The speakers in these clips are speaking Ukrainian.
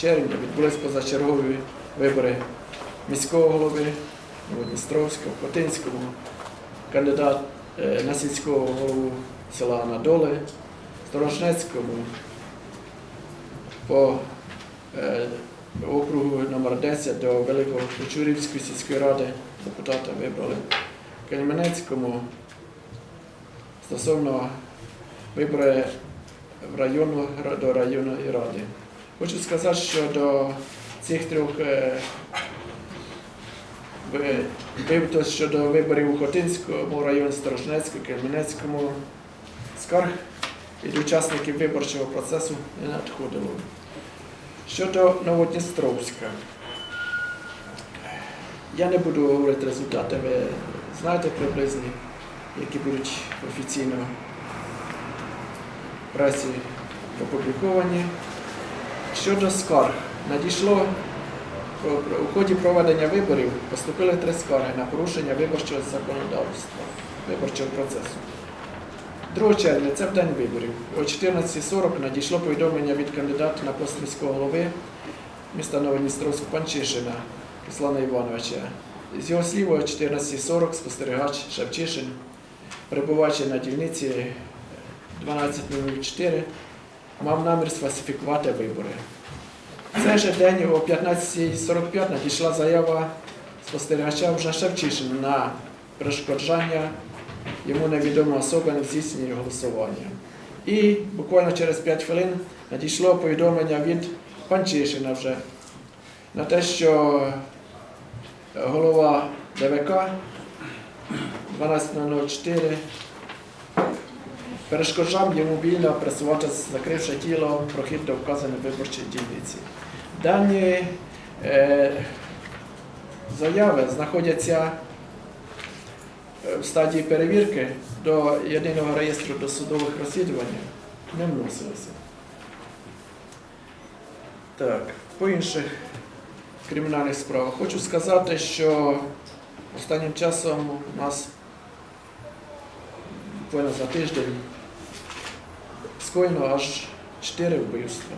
червня відбулись позачергові вибори міського голови Новодністровського, Хотинського, кандидат е, на сільського голову села Анадоли, Сторожнецькому по е, округу номер 10 до Великого Кучурівської сільської ради депутата вибрали. Кельменецькому стосовно вибори в району до районної ради. Хочу сказати, що до цих трьох е, ви- щодо виборів у Хотинському районі, Сторожнецькому, Кельменецькому скарг від учасників виборчого процесу не надходило. Щодо Новодністровська, я не буду говорити результати, ви знаєте приблизно, які будуть офіційно в пресі опубліковані. Щодо скарг, надійшло у ході проведення виборів поступили три скарги на порушення виборчого законодавства, виборчого процесу. 2 червня, це в день виборів, о 14.40 надійшло повідомлення від кандидата на пост міського голови міста Новодністровськ Панчишина Руслана Івановича. З його слів, о 14.40 спостерігач Шевчишин, перебуваючи на дільниці 12.04, мав намір сфальсифікувати вибори. Цей же день о 15.45 надійшла заява спостерігача вже Шевчишина на перешкоджання йому невідома особа не здійснює голосування. І буквально через 5 хвилин надійшло повідомлення від Панчишина вже на те, що голова ДВК 12.04 перешкоджав йому вільно пресувати, закривши тіло прохід до вказаної виборчої дільниці. Дані е, заяви знаходяться е, в стадії перевірки до єдиного реєстру досудових розслідувань не вносилися. Так, по інших кримінальних справах хочу сказати, що останнім часом у нас буквально за тиждень скоєно аж 4 вбивства.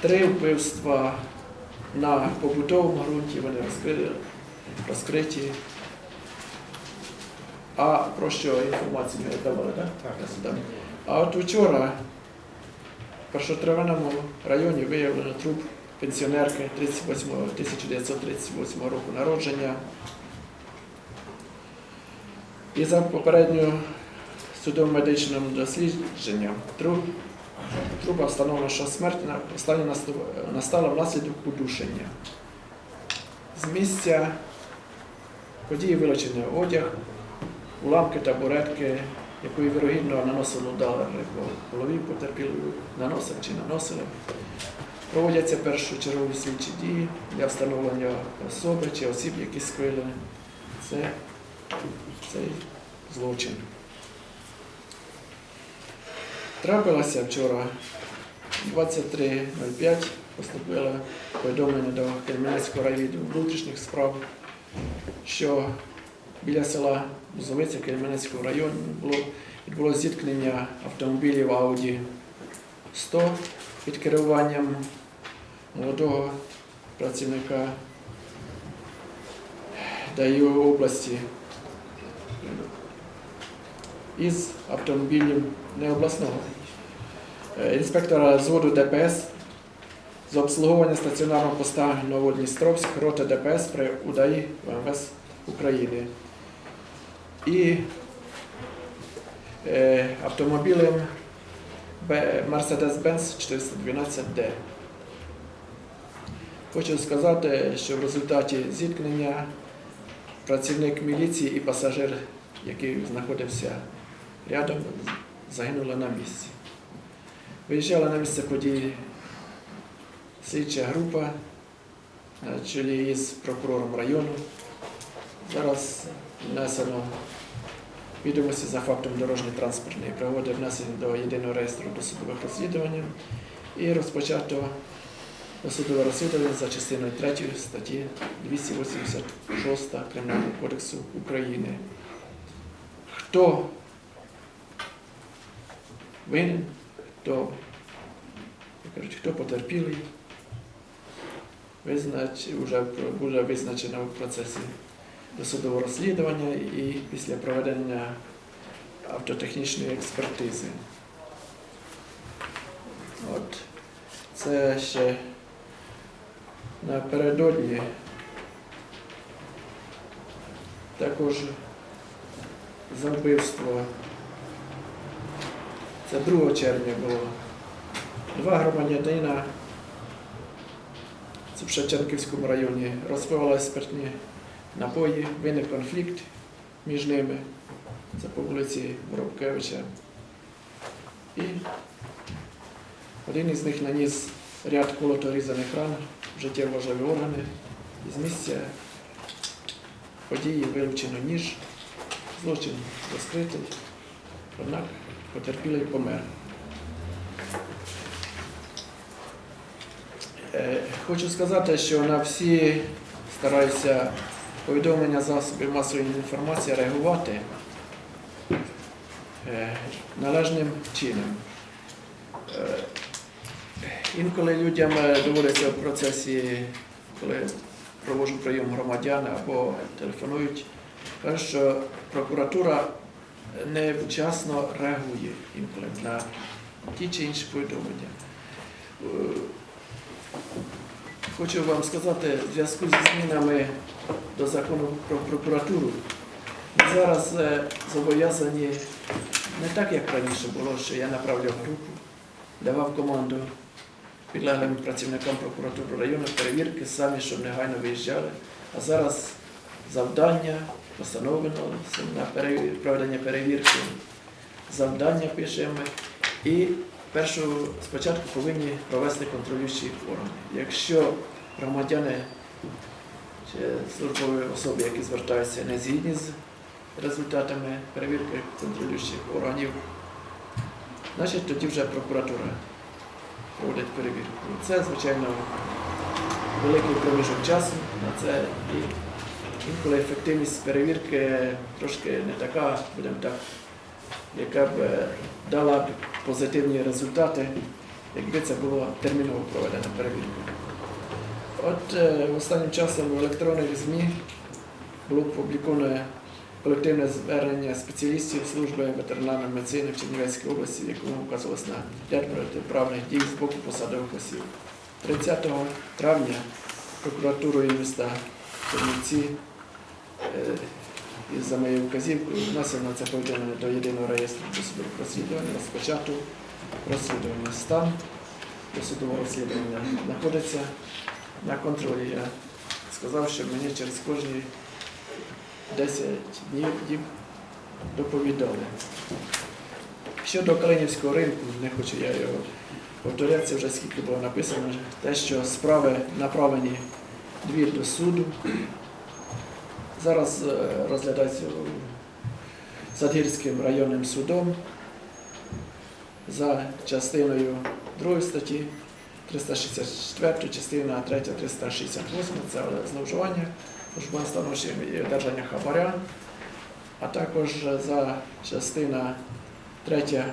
Три вбивства на побутовому ґрунті, вони розкриті, розкриті. А про що інформацію не давали, так? Так. А от вчора в першотравному районі виявлено труп пенсіонерки 38, 1938 року народження. І за попередньою судово-медичним дослідженням труп, трупа встановлено, що смерть на- останнє настав- настала внаслідок удушення. З місця події вилучений одяг, уламки табуретки, якої вірогідно наносили удари по голові потерпілої, наносив чи наносили. Проводяться першочергові слідчі дії для встановлення особи чи осіб, які скоїли це, цей злочин. Трапилося вчора 23.05 поступило повідомлення до Кельменецького райвідділу внутрішніх справ, що біля села Бузовиця Кельменецького району було, відбулося зіткнення автомобілів Audi 100 під керуванням молодого працівника ДАІ області із автомобілем не обласного. Е, Інспектора зводу ДПС з обслуговування стаціонарного поста Новодністровськ, рота ДПС при УДАІ ВМС України. І е, автомобілем Mercedes-Benz 412D. Хочу сказати, що в результаті зіткнення працівник міліції і пасажир, який знаходився рядом, загинули на місці. Виїжджала на місце події слідча група на чолі із прокурором району. Зараз внесено відомості за фактом дорожньої транспортної пригоди, внесені до єдиного реєстру досудових розслідувань і розпочато досудове розслідування за частиною 3 статті 286 Кримінального кодексу України. Хто винен, хто, як кажуть, хто потерпілий, визнач, вже буде визначено в процесі досудового розслідування і після проведення автотехнічної експертизи. От. Це ще напередодні також за вбивство. Це 2 червня було. Два громадянина в Шевченківському районі розпивали спиртні напої, виник конфлікт між ними. Це по вулиці Воробкевича. І один із них наніс ряд колоторізаних ран в життєво важливі органи. Із місця події вилучено ніж, злочин розкритий, однак потерпілий помер. Е, Хочу сказати, що на всі стараюся повідомлення засобів масової інформації реагувати е, належним чином. Е, Інколи людям доводиться в процесі, коли проводжу прийом громадян або телефонують, кажуть, що прокуратура невчасно реагує інколи на ті чи інші повідомлення. Е, Хочу вам сказати, в зв'язку зі змінами до закону про прокуратуру, ми зараз е, зобов'язані не так, як раніше було, що я направляв групу, давав команду підлеглим працівникам прокуратури району перевірки самі, щоб негайно виїжджали. А зараз завдання постановлено на проведення перевірки. Завдання пишемо і першу спочатку повинні провести контролюючі органи. Якщо громадяни чи службові особи, які звертаються, не згідні з результатами перевірки контролюючих органів, значить тоді вже прокуратура проводить перевірку. Це, звичайно, великий проміжок часу на це і інколи ефективність перевірки трошки не така, будемо так, яка б дала б позитивні результати, якби це було терміново проведена перевірка. От останнім часом в електронних ЗМІ було опубліковано колективне звернення спеціалістів служби ветеринарної медицини в Чернівецькій області, в якому вказувалось на ряд протиправних дій з боку посадових осіб. 30 травня прокуратурою міста Чернівці і за моєю вказівкою внесено це повідомлення до єдиного реєстру досудових розслідувань, розпочато розслідування стан досудового розслідування знаходиться на контролі. Я сказав, що мені через кожні 10 днів днів доповідали. Щодо Калинівського ринку, не хочу я його повторятися, вже скільки було написано, те, що справи направлені дві до суду. Зараз е, розглядається Садгірським районним судом за частиною 2 статті 364, частина 3, 368, це зловживання службовим становищем і одержання хабаря, а також за частина 3,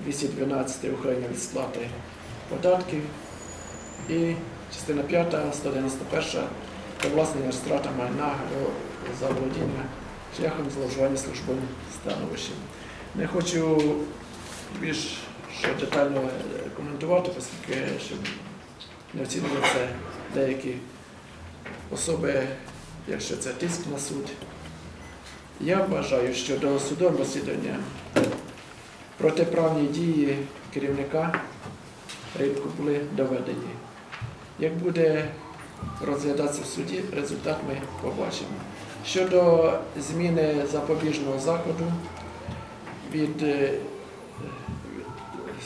212 ухилення від сплати податків. І частина 5, 191 привласнення страта майна заволодіння шляхом зловживання службовим становищем. Не хочу більш детально е, коментувати, оскільки не оцінили це деякі особи, якщо це тиск на суд. Я вважаю, що до судового розслідування протиправні дії керівника ринку були доведені. Як буде розглядатися в суді, результат ми побачимо. Щодо зміни запобіжного заходу від е,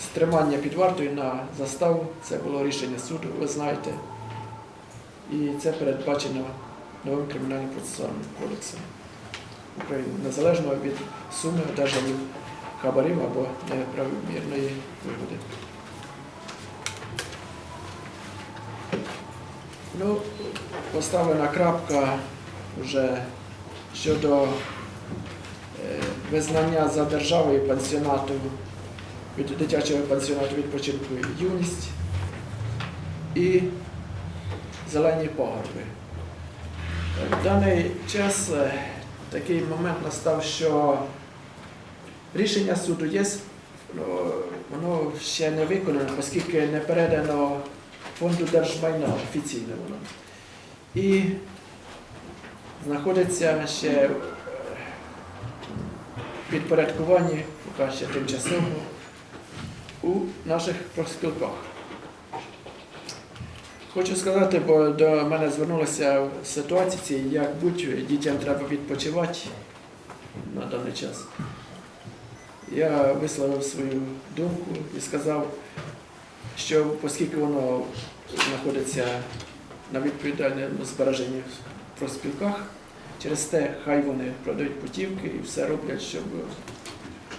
стримання під вартою на заставу, це було рішення суду, ви знаєте. І це передбачено новим кримінальним процесуальним кодексом України, незалежно від суми одержаних хабарів або неправомірної вигоди. Ну, поставлена крапка вже щодо е, визнання за державою пансіонату від дитячого пансіонату відпочинку юність і зелені пагорби. Е, В даний час е, такий момент настав, що рішення суду є, воно ще не виконано, оскільки не передано фонду держмайна офіційно воно. І знаходиться ще е, в підпорядкуванні, поки ще тимчасово, у наших профспілках. Хочу сказати, бо до мене звернулися в ситуації, як будь дітям треба відпочивати на даний час. Я висловив свою думку і сказав, що оскільки воно знаходиться на відповідальному збереженні профспілках, через те хай вони продають путівки і все роблять, щоб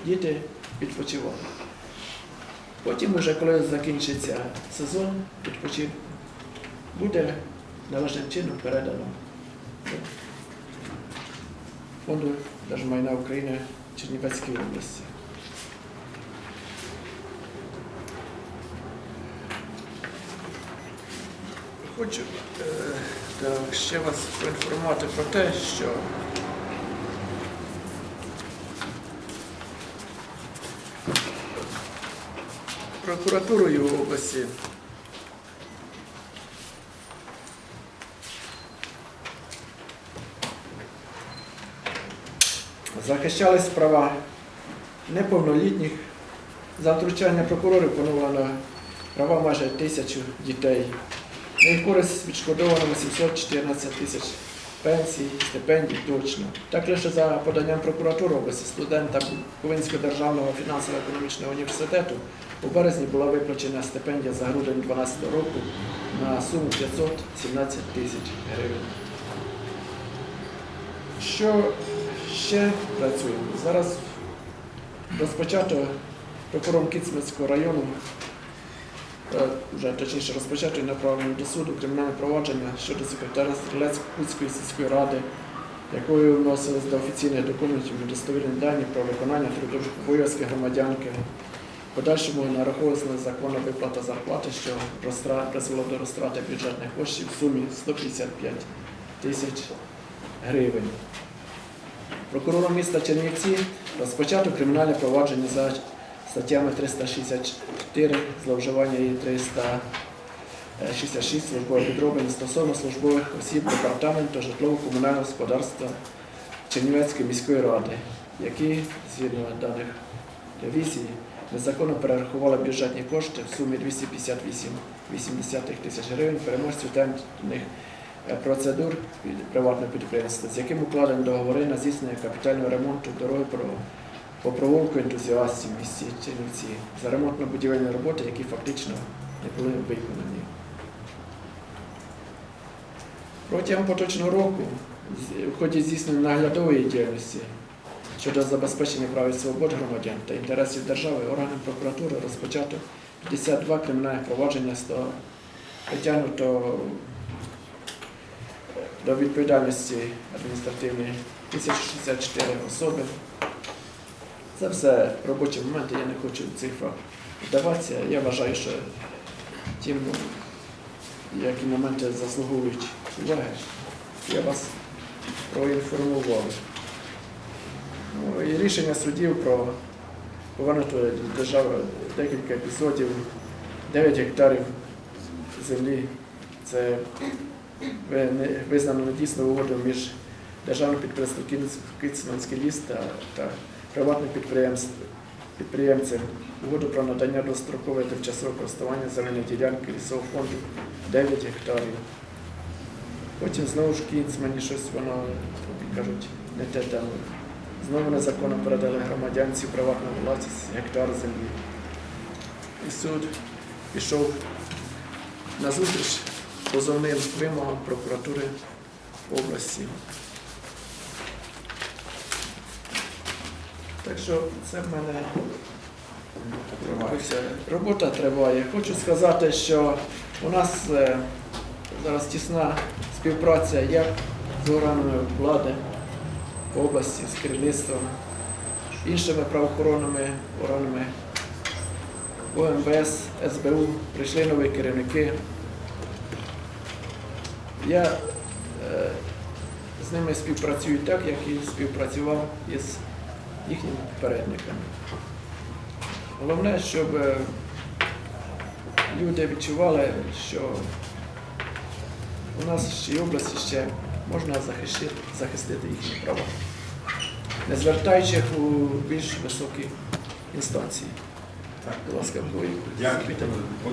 діти відпочивали. Потім, уже, коли закінчиться сезон відпочинку, буде належним чином передано Фонду держмайна України Чернівецької області. Хочу е, ще вас поінформувати про те, що прокуратурою області захищались права неповнолітніх. За втручання прокурорів поновлено права майже тисячу дітей. На їх користь відшкодовано 814 тисяч пенсій, стипендій точно. Так лише за поданням прокуратури області студента Буковинського державного фінансово-економічного університету у березні була виплачена стипендія за грудень 2012 року на суму 517 тисяч гривень. Що ще працюємо? Зараз розпочато прокурором Кіцманського району, вже точніше розпочато і направлено до суду кримінальне провадження щодо секретаря Стрілецької сільської ради, якою вносились до офіційних документів недостовірні дані про виконання трудових обов'язків громадянки. Подальшому нараховувалась незаконна виплата зарплати, що призвело до розтрати бюджетних коштів в сумі 155 тисяч гривень. Прокурором міста Чернівці розпочато кримінальне провадження за статтями 364 зловживання і 366 службове підроблення стосовно службових осіб департаменту житлово-комунального господарства Чернівецької міської ради, які, згідно даних ревізії, незаконно перерахували бюджетні кошти в сумі 258,8 тисяч гривень переможцю тендерних е, процедур від приватного підприємства, з яким укладені договори на здійснення капітального ремонту дороги про- по провулку ентузіастів в за ремонтно-будівельні роботи, які фактично не були виконані. Протягом поточного року в ході здійснення наглядової діяльності щодо забезпечення прав і свобод громадян та інтересів держави органам прокуратури розпочато 52 кримінальних провадження 100 притягнуто до відповідальності адміністративної 1064 особи. Це все робочі моменти, я не хочу в цифрах вдаватися. Я вважаю, що ті, які моменти заслуговують уваги, я вас проінформував. Ну, і рішення судів про повернуту держави декілька епізодів, 9 гектарів землі. Це визнано недійсною угодою між державним підприємством Кицманський ліс та, та приватним підприємств, підприємцем угоду про надання дострокового тимчасового користування земельної ділянки лісового фонду 9 гектарів. Потім знову ж Кіцмані щось воно, кажуть, не те там. Знову незаконно передали громадянці приватну власність гектар землі. І суд пішов на зустріч позовним вимогам прокуратури області. Так що це в мене робота триває. Хочу сказати, що у нас е, зараз тісна співпраця як з органами влади області, з керівництвом, іншими правоохоронними органами ОМВС, СБУ, прийшли нові керівники. Я е, з ними скажу так, як і співпрацював із їхніми попередниками. Головне, щоб е, люди відчували, що у нас цій області ще можна захистити, захистити їхні права, не звертаючи їх у більш високі інстанції. Так. Будь ласка, Дякую.